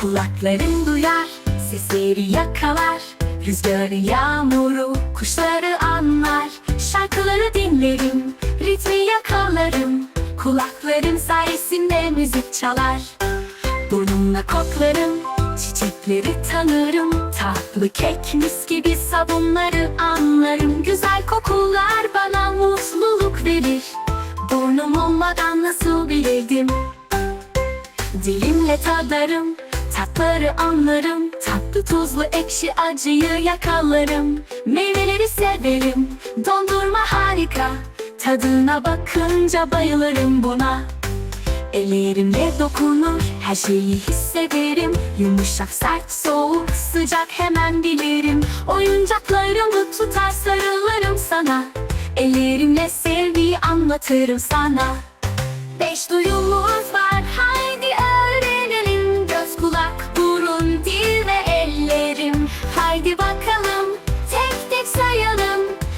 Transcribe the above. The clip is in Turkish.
Kulaklarım duyar, sesleri yakalar. Rüzgarı, yağmuru, kuşları anlar. Şarkıları dinlerim, ritmi yakalarım. Kulaklarım sayesinde müzik çalar. Burnumla koklarım, çiçekleri tanırım. Tatlı kek mis gibi sabunları anlarım. Güzel kokular bana mutluluk verir. Burnum olmadan nasıl bilirdim? Dilimle tadarım, tatları anlarım Tatlı tuzlu ekşi acıyı yakalarım. Meyveleri severim, dondurma harika. Tadına bakınca bayılırım buna. Ellerimle dokunur, her şeyi hissederim. Yumuşak, sert, soğuk, sıcak hemen bilirim Oyuncaklarımı tutar sarılırım sana. Ellerimle sevgiyi anlatırım sana. Beş duyumuz Haydi bak.